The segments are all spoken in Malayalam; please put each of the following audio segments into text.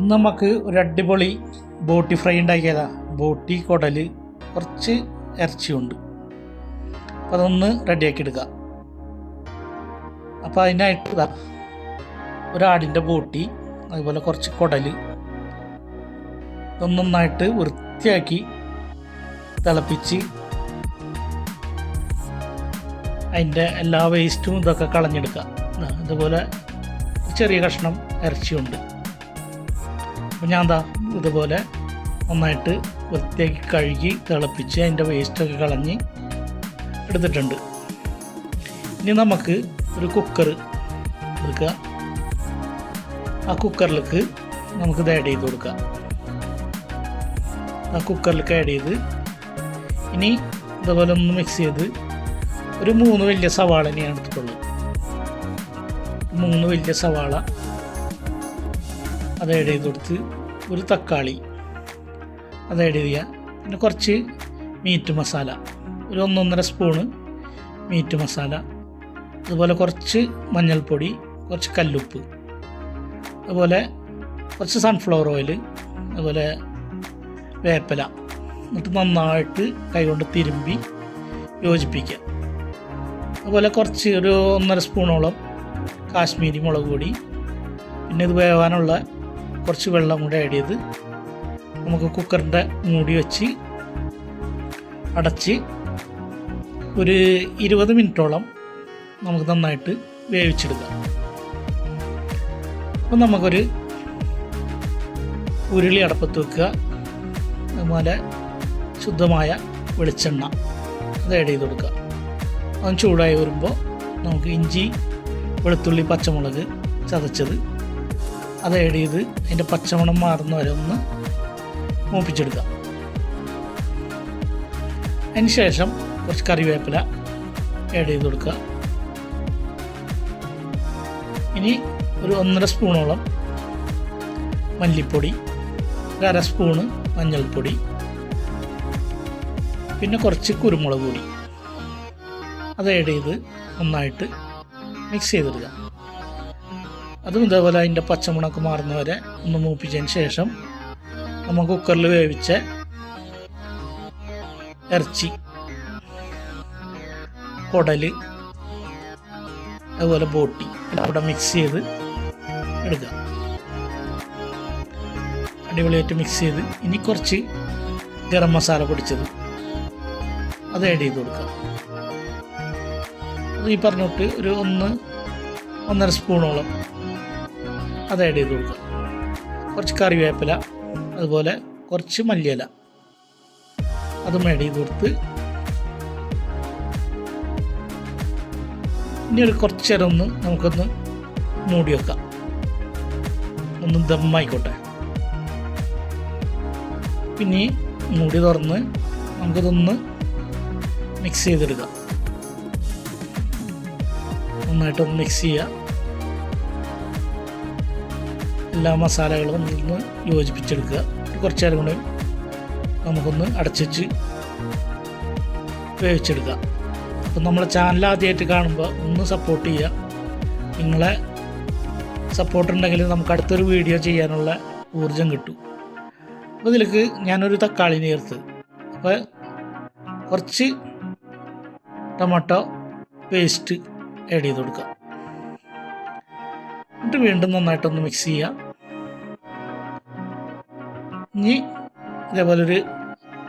നമുക്ക് ഒരു അടിപൊളി ബോട്ടി ഫ്രൈ ഉണ്ടാക്കിയതാ. ബോട്ടി കുടൽ കുറച്ച് ഇറച്ചിയുണ്ട്. അപ്പോൾ അതൊന്ന് റെഡിയാക്കി എടുക്കുക അപ്പോൾ അതിനായിട്ട് ഒരാടിന്റെ ബോട്ടി അതുപോലെ കുറച്ച് കുടൽ നന്നായിട്ട് വൃത്തിയാക്കി തിളപ്പിച്ച് അതിന്റെ എല്ലാ വേസ്റ്റും ഇതൊക്കെ കളഞ്ഞെടുക്കുക ഇതുപോലെ ചെറിയ കഷ്ണം ഇറച്ചിയുണ്ട്. അപ്പോൾ ഞാൻ എന്താ ഇതുപോലെ നന്നായിട്ട് വൃത്തിയാക്കി കഴുകി തിളപ്പിച്ച് അതിന്റെ വേസ്റ്റൊക്കെ കളഞ്ഞ് എടുത്തിട്ടുണ്ട്. ഇനി നമുക്ക് ഒരു കുക്കർ എടുക്കുക. ആ കുക്കറിലേക്ക് നമുക്കിത് ആഡ് ചെയ്ത് കൊടുക്കാം. ആ കുക്കറിലേക്ക് ആഡ് ചെയ്ത് ഇനി ഇതുപോലെ ഒന്ന് മിക്സ് ചെയ്ത് ഒരു മൂന്ന് വലിയ സവാള ഇനി എടുത്തിട്ടുള്ളത്. മൂന്ന് വലിയ സവാള അത് ആഡ് ചെയ്ത് കൊടുത്ത് ഒരു തക്കാളി അത് ആഡ് ചെയ്യുക. പിന്നെ കുറച്ച് മീറ്റ് മസാല ഒരു ഒന്നൊന്നര സ്പൂണ് മീറ്റ് മസാല അതുപോലെ കുറച്ച് മഞ്ഞൾപ്പൊടി കുറച്ച് കല്ലുപ്പ്. അതുപോലെ കുറച്ച് സൺഫ്ലവർ ഓയിൽ അതുപോലെ വേപ്പില. എന്നിട്ട് നന്നായിട്ട് കൈകൊണ്ട് തിരുമ്പി യോജിപ്പിക്കുക. അതുപോലെ കുറച്ച് ഒരു ഒന്നര സ്പൂണോളം കാശ്മീരി മുളക് പൊടി. പിന്നെ ഇത് വേവാനുള്ള കുറച്ച് വെള്ളം കൂടെ ആഡ് ചെയ്ത് നമുക്ക് കുക്കറിന്റെ മൂടി വെച്ച് അടച്ച് ഒരു ഇരുപത് മിനിറ്റോളം നമുക്ക് നന്നായിട്ട് വേവിച്ചെടുക്കാം. അപ്പം നമുക്കൊരു ഉരുളി അടപ്പത്ത് വെക്കുക. അതുപോലെ ശുദ്ധമായ വെളിച്ചെണ്ണ അത് ആഡ് ചെയ്ത് കൊടുക്കുക. അത് ചൂടായി വരുമ്പോൾ നമുക്ക് ഇഞ്ചി വെളുത്തുള്ളി പച്ചമുളക് ചതച്ചത് അത് ആഡ് ചെയ്ത് അതിന്റെ പച്ചമണം മാറുന്ന വരെ ഒന്ന് മൂപ്പിച്ചെടുക്കാം. അതിന് ശേഷം കുറച്ച് കറിവേപ്പില ആഡ് ചെയ്ത് കൊടുക്കുക. ഇനി ഒരു ഒന്നര സ്പൂണോളം മല്ലിപ്പൊടി അര സ്പൂണ് മഞ്ഞൾപ്പൊടി പിന്നെ കുറച്ച് കുരുമുളക് പൊടി. അത് ആഡ് ചെയ്ത് നന്നായിട്ട് മിക്സ് ചെയ്തിടുക അതും ഇതേപോലെ അതിന്റെ പച്ചമുണക്ക് മാറുന്ന വരെ ഒന്ന് മൂപ്പിച്ചതിന് ശേഷം നമ്മൾ കുക്കറിൽ വേവിച്ച ഇറച്ചി കുടൽ അതുപോലെ ബോട്ടി അവിടെ മിക്സ് ചെയ്ത് എടുക്കുക. അടിപൊളിയായിട്ട് മിക്സ് ചെയ്ത് ഇനി കുറച്ച് ഗരം മസാല പൊടിച്ചത് അത് ആഡ് ചെയ്ത് കൊടുക്കുക. അത് ഈ പറഞ്ഞിട്ട് ഒരു ഒന്ന് ഒന്നര സ്പൂണോളം അത് ആഡ് ചെയ്ത് കൊടുക്കുക. കുറച്ച് കറിവേപ്പില അതുപോലെ കുറച്ച് മല്ലിയില അതും ആഡ് ചെയ്ത് കൊടുത്ത് ഇനി ഒരു കുറച്ച് നേരം ഒന്ന് നമുക്കൊന്ന് മൂടി വെക്കാം. ഒന്ന് ദമ്മായിക്കോട്ടെ. പിന്നെ മൂടി തുറന്ന് നമുക്കിതൊന്ന് മിക്സ് ചെയ്തെടുക്കാം. നന്നായിട്ടൊന്ന് മിക്സ് ചെയ്യുക. എല്ലാ മസാലകളും ഒന്ന് യോജിപ്പിച്ചെടുക്കുക. കുറച്ച് നേരം കൂടെ നമുക്കൊന്ന് അടച്ചുവെച്ച് വേവിച്ചെടുക്കുക അപ്പം നമ്മളെ ചാനൽ ആദ്യമായിട്ട് കാണുമ്പോൾ ഒന്ന് സപ്പോർട്ട് ചെയ്യുക. നിങ്ങളെ സപ്പോർട്ട് ഉണ്ടെങ്കിൽ നമുക്ക് അടുത്തൊരു വീഡിയോ ചെയ്യാനുള്ള ഊർജം കിട്ടും. അപ്പോൾ ഇതിലേക്ക് ഞാനൊരു തക്കാളി ചേർത്ത്. അപ്പോൾ കുറച്ച് ടൊമാറ്റോ പേസ്റ്റ് ആഡ് ചെയ്ത് കൊടുക്കുക. എന്നിട്ട് വീണ്ടും നന്നായിട്ടൊന്ന് മിക്സ് ചെയ്യുക. ഇനി ഇതേപോലെ ഒരു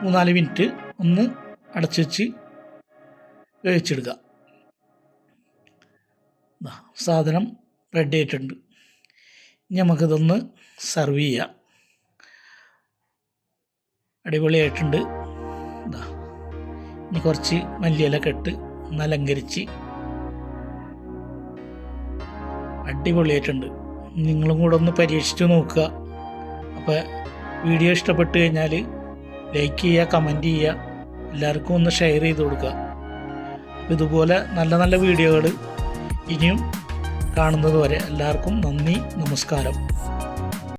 മൂന്നാൽ മിനിറ്റ് ഒന്ന് അടച്ചു വെച്ച് വേവിച്ചെടുക്കുക. സാധനം റെഡി ആയിട്ടുണ്ട്. ഇനി നമുക്കിതൊന്ന് സെർവ് ചെയ്യാം. അടിപൊളിയായിട്ടുണ്ട്. ഇനി കുറച്ച് മല്ലിയിലൊക്കെ ഇട്ട് ഒന്ന് അലങ്കരിച്ച് അടിപൊളിയായിട്ടുണ്ട്. നിങ്ങളും കൂടെ ഒന്ന് പരീക്ഷിച്ചു നോക്കുക. അപ്പോൾ വീഡിയോ ഇഷ്ടപ്പെട്ട് കഴിഞ്ഞാൽ ലൈക്ക് ചെയ്യുക കമന്റ് ചെയ്യുക എല്ലാവർക്കും ഒന്ന് ഷെയർ ചെയ്ത് കൊടുക്കുക. ഇതുപോലെ നല്ല നല്ല വീഡിയോകൾ ഇനിയും കാണുന്നത് വരെ എല്ലാവർക്കും നന്ദി നമസ്കാരം.